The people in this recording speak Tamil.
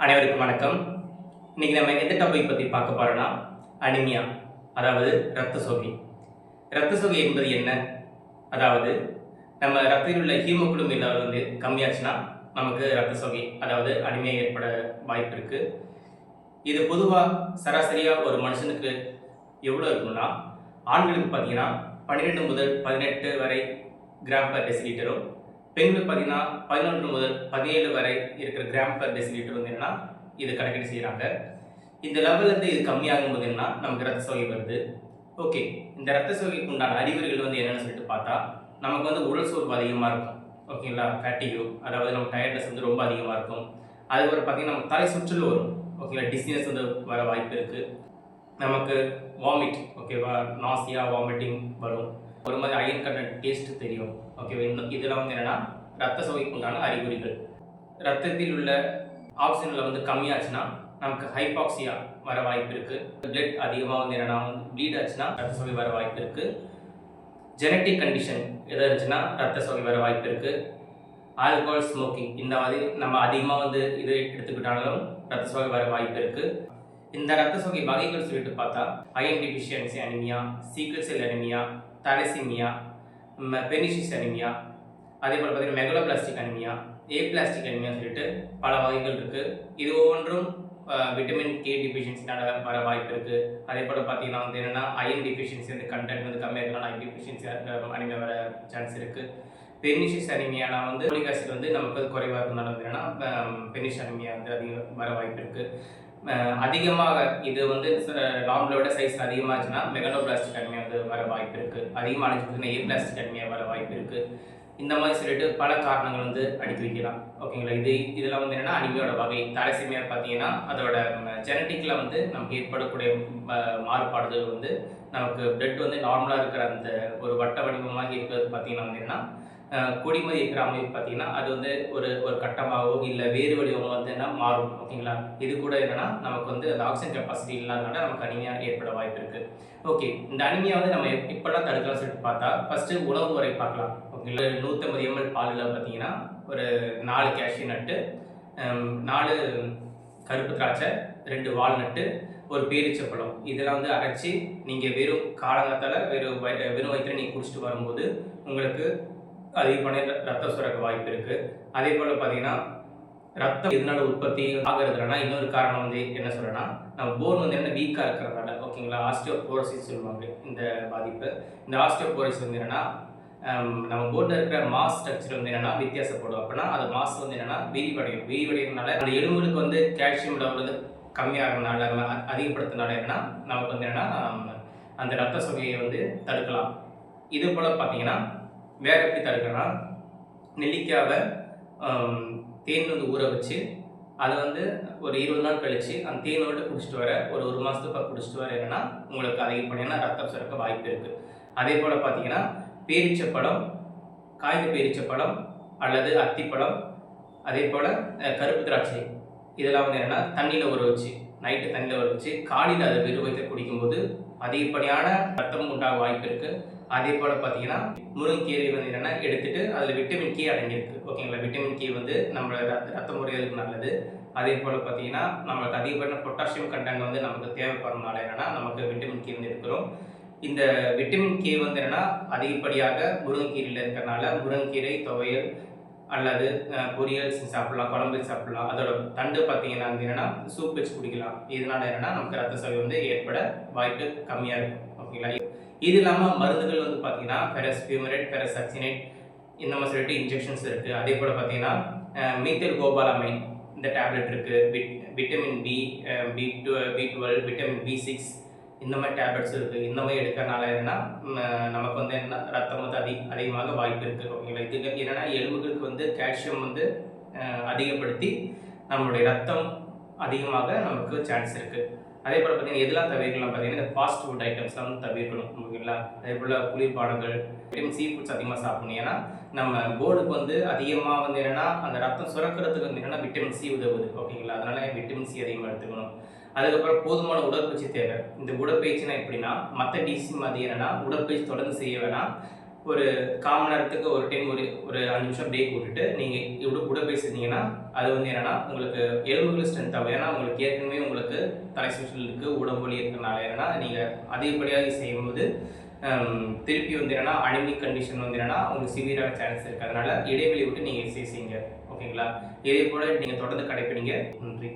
அனைவருக்கும் வணக்கம். இன்றைக்கி நம்ம எந்த டாபிக் பற்றி பார்க்க போகிறோன்னா அனிமியா அதாவது இரத்த சோகை. இரத்த சோகை என்பது என்ன? அதாவது நம்ம ரத்தத்தில் உள்ள ஹீமோகுளம் இல்லாத வந்து கம்மியாச்சுன்னா நமக்கு இரத்த சோகை அதாவது அனிமியா ஏற்பட வாய்ப்பு இருக்குது இது பொதுவாக சராசரியாக ஒரு மனுஷனுக்கு எவ்வளோ இருக்கும்னா ஆண்களுக்கு பார்த்தீங்கன்னா பன்னிரெண்டு முதல் பதினெட்டு வரை கிராம் பர் டெசிலிட்டரும் பெண்கள் பதினா பதினொன்று முதல் பதினேழு வரை இருக்கிற கிராம் பர் டெசிலிட்டர் வந்து என்னன்னா இது கணக்கீடு செய்கிறாங்க இந்த லெவல்ல இது கம்மியாகும் போது என்னன்னா நமக்கு ரத்த சோகை வருது. ஓகே இந்த ரத்த சோகைக்கு உண்டான அறிகுறிகள் வந்து என்னென்னு சொல்லிட்டு பார்த்தா நமக்கு வந்து உடல் சோர்வு அதிகமாக இருக்கும். ஓகேங்களா ஃபேட்டிகோ அதாவது நம்ம டயர்ட்னஸ் வந்து ரொம்ப அதிகமாக இருக்கும். அதுக்கப்புறம் பார்த்தீங்கன்னா நம்ம தலை சுற்றல் வரும். ஓகேங்களா டிஸ்னஸ் வந்து வர வாய்ப்பு இருக்குது நமக்கு வாமிட் ஓகேவா நாசியா வாமிட்டிங் வரும். ஒரு மாதிரி அயன் கண்டன் டேஸ்ட் தெரியும். ஓகேவா இன்னும் இதெல்லாம் வந்து என்னன்னா ரத்த சோகைக்கு உண்டான அறிகுறிகள். ரத்தத்தில் உள்ள ஆக்சிஜனில் வந்து கம்மியாச்சுன்னா நமக்கு ஹைபாக்சியா வர வாய்ப்பு இருக்கு. பிளட் அதிகமாக வந்து என்னன்னா ப்ளீட் ஆச்சுன்னா ரத்த சோகை வர வாய்ப்பு இருக்கு. ஜெனட்டிக் கண்டிஷன் எதாவது இருந்துச்சுன்னா ரத்த சோகை வர வாய்ப்பு இருக்கு. ஆல்கோஹால் ஸ்மோக்கிங் இந்த மாதிரி நம்ம அதிகமாக வந்து இது எடுத்துக்கிட்டாலும் ரத்த சோகை வர வாய்ப்பு இருக்குது இந்த ரத்த சோகை வகைகள் சொல்லிட்டு பார்த்தா iron deficiency anaemia sickle cell anaemia thalassaemia pernicious anaemia அதே போல் பார்த்தீங்கன்னா megaloblastic anaemia aplastic anaemia சொல்லிட்டு பல வகைகள் இருக்குது இது ஒவ்வொன்றும் விட்டமின் கே டிஃபிஷியன்சினால வர வாய்ப்பு இருக்குது அதே போல் பார்த்தீங்கன்னா வந்து என்னென்னா அயன் டிஃபிஷியன்சி வந்து கண்டென்ட் வந்து கம்மியாக இருக்கனால அயன் டிஃபிஷியன்சி அனிமியா வர சான்ஸ் இருக்குது பெர்னிஷியஸ் அனிமியானா வந்து ஃபோலிக் ஆசிட் வந்து நமக்கு வந்து குறைவாக இருந்தாலும் வந்து என்னென்னா பெர்னிஷ் அனிமியா வந்து அதிகம் வர வாய்ப்பு இருக்குது அதிகமாக இது வந்து நார்மலோட சைஸ் அதிகமாச்சுன்னா மெகனோபிளாஸ்டிக் அனிமியா வந்து வர வாய்ப்பு இருக்குது அதிகமாக அனுப்பிச்சுன்னா ஏ பிளாஸ்டிக் அனிமியா வர வாய்ப்பு இருக்குது இந்த மாதிரி சொல்லிட்டு பல காரணங்கள் வந்து அடுக்கி வைக்கலாம். ஓகேங்களா இது இதெல்லாம் வந்து என்னென்னா அனிமியோட வகை. தலசிமியா பார்த்தீங்கன்னா அதோட ஜெனட்டிக்கில் வந்து நமக்கு ஏற்படக்கூடிய மாறுபாடுகள் வந்து நமக்கு பிளட் வந்து நார்மலாக இருக்கிற அந்த ஒரு வட்ட வடிவமாக இருக்கிறது பார்த்தீங்கன்னா வந்து என்னென்னா கொடிமதி இருக்கிற அமைப்பு பார்த்தீங்கன்னா அது வந்து ஒரு ஒரு கட்டமாகவோ இல்லை வேறு வடிவமாக வந்து என்ன மாறும். ஓகேங்களா? இது கூட என்னன்னா நமக்கு வந்து அந்த ஆக்சிஜன் கெப்பாசிட்டி இல்லாதனால நமக்கு அனிமியா ஏற்பட வாய்ப்பு இருக்கு. ஓகே இந்த அனிமியா வந்து நம்ம எப்- தடுக்கலாம் சொல்லிட்டு பார்த்தா ஃபர்ஸ்ட் உணவு முறை பார்க்கலாம். ஓகேங்களா? நூற்றம்பது எம்எல் பாலில் பார்த்தீங்கன்னா ஒரு நாலு கேஷ்யூ நட்டு நாலு கருப்பு திராட்சை ரெண்டு வால்நட்டு ஒரு பேரிச்சப்பழம் இதெல்லாம் வந்து அரைச்சி நீங்கள் வெறும் காலங்காத்தால வெறும் வெறும் வயிற்றில் நீங்கள் குடிச்சிட்டு வரும்போது உங்களுக்கு அதிகமான ரத்த ரத்தம் சுரக்க வாய்ப்பு இருக்கு. அதே போல் பார்த்தீங்கன்னா ரத்தம் எதனால உற்பத்தி ஆகிறதுலனா இன்னொரு காரணம் வந்து என்ன சொல்றேன்னா நம்ம போன் வந்து என்ன வீக்காக இருக்கிறதுனால ஓகேங்களா ஆஸ்டியோபோரோசிஸ் சொல்லுவாங்க இந்த பாதிப்பு. இந்த ஆஸ்டியோபோரோசிஸ் வந்து என்னன்னா நம்ம போர்டில் இருக்கிற மாஸ் ஸ்ட்ரக்சர் வந்து என்னன்னா வித்தியாசப்படும். அப்படின்னா அது மாஸ் வந்து என்னன்னா விரிவடையும். விரிவடைகிறதுனால அந்த எலும்புகளுக்கு வந்து கால்சியம் லெவல் வந்து கம்மியாகிறதுனால அதிகப்படுத்தினால என்னென்னா நமக்கு வந்து என்னன்னா அந்த ரத்த சுவையை வந்து தடுக்கலாம். இது போல் பார்த்தீங்கன்னா வேறு எப்படி தடுக்கணும்னா நெல்லிக்காவை தேன் வந்து ஊற வச்சு அதை வந்து ஒரு இருபது நாள் கழித்து அந்த தேனோடு குடிச்சிட்டு வர ஒரு ஒரு மாதத்துக்கு குடிச்சிட்டு வர என்னன்னா உங்களுக்கு அதிகப்படியான ரத்தம் சுரக்க வாய்ப்பு இருக்குது அதே போல் பார்த்தீங்கன்னா பேரிச்சப்பழம் காய்ந்த பேரிச்சப்பழம் அல்லது அத்திப்பழம் அதே போல் கருப்பு திராட்சை. இதெல்லாம் வந்து என்னென்னா தண்ணியில் ஊற வச்சு நைட்டு தண்ணியில் ஊற வச்சு காலையில் அதை வெறும் வயிற்று குடிக்கும்போது அதிகப்படியான ரத்தம் உண்டாக வாய்ப்பு இருக்குது அதே போல் பார்த்தீங்கன்னா முருங்கைக்கீரை வந்து என்னென்னா எடுத்துட்டு அதில் விட்டமின் கே அடங்கியிருக்கு. ஓகேங்களா விட்டமின் கே வந்து நம்ம ரத்த ரத்த முறைகளுக்கு நல்லது. அதே போல் பார்த்தீங்கன்னா நம்மளுக்கு அதிகப்படியான பொட்டாசியம் கண்டென்ட் வந்து நமக்கு தேவைப்படுறதுனால என்னென்னா நமக்கு விட்டமின் கே வந்து இருக்கிறோம் இந்த விட்டமின் கே வந்து என்னென்னா அதிகப்படியாக முருங்கைக்கீரையில் இருக்கிறனால முருங்கைக்கீரை துவையல் அல்லது பொரியல் சாப்பிடலாம் குழம்பு சாப்பிட்லாம் சாப்பிடலாம். அதோட தண்டு பார்த்தீங்கன்னா வந்து என்னென்னா சூப் வச்சு குடிக்கலாம். இதனால என்னென்னா நமக்கு ரத்த சோகை வந்து ஏற்பட வாய்ப்பு கம்மியாக இருக்கும். ஓகேங்களா இது இல்லாமல் மருந்துகள் வந்து பார்த்தீங்கன்னா பெரஸ் ஃபியூமரேட் பெரஸ் சக்சினேட் இந்த மாதிரி சொல்லிட்டு இன்ஜெக்ஷன்ஸ் இருக்குது அதே போல் பார்த்தீங்கன்னா மீத்தல் கோபாலமைன் இந்த டேப்லெட் இருக்குது vit vitamin B B two B twelve vitamin B six இந்த மாதிரி டேப்லெட்ஸ் இருக்குது இந்த மாதிரி எடுக்கிறனால என்னன்னா நமக்கு வந்து என்ன ரத்தம் வந்து அதிக அதிகமாக வாய்ப்பு இருக்குது ஓகேங்களா? இதுக்கு என்னென்னா எலும்புகளுக்கு வந்து கால்சியம் வந்து அதிகப்படுத்தி நம்மளுடைய ரத்தம் அதிகமாக நமக்கு சான்ஸ் இருக்குது அதே போல் பார்த்தீங்கன்னா எதெல்லாம் தவிர்க்கலாம்? பார்த்தீங்கன்னா இந்த ஃபாஸ்ட் ஃபுட் ஐட்டம்ஸ்லாம் வந்து தவிர்க்கணும் ஓகேங்களா? அதே போல் குளிர்பானங்கள் விட்டமின் சி ஃபுட்ஸ் அதிகமாக சாப்பிடணும். ஏன்னா நம்ம போர்டுக்கு வந்து அதிகமாக வந்து என்னென்னா அந்த ரத்தம் சுரக்கிறதுக்கு வந்து என்னென்னா விட்டமின் சி உதவுது ஓகேங்களா? அதனால விட்டமின் சி அதிகமாக எடுத்துக்கணும்? அதுக்கப்புறம் போதுமான உடற்பயிற்சி தேவை. இந்த உடற்பயிற்சினா எப்படின்னா மற்ற டிசி மாதிரி என்னன்னா உடற்பயிற்சி தொடர்ந்து செய்ய வேணாம். ஒரு கால் மணி நேரத்துக்கு ஒரு டைம் ஒரு ஒரு அஞ்சு நிமிஷம் பிரேக் விட்டுட்டு நீங்கள் இவ்வளோ கூட பேசியிருந்தீங்கன்னா அது வந்து என்னென்னா உங்களுக்கு எலும்புகள் ஸ்ட்ரென்த் ஆகும். ஏன்னா உங்களுக்கு ஏற்கனவே உங்களுக்கு தலை சுற்றல் இருக்குது உடம்பு இருக்கிறனால ஏன்னா நீங்கள் அதிகப்படியாக செய்யும்போது திருப்பி வந்து அனிமிக் கண்டிஷன் வந்து உங்களுக்கு சிவியரான சான்ஸ் இருக்குது அதனால் இடைவெளி விட்டு நீங்கள் எக்ஸசைஸ் செய்யுங்க. ஓகேங்களா? இதே போல் நீங்கள் தொடர்ந்து கடைப்பிடிங்க. நன்றி.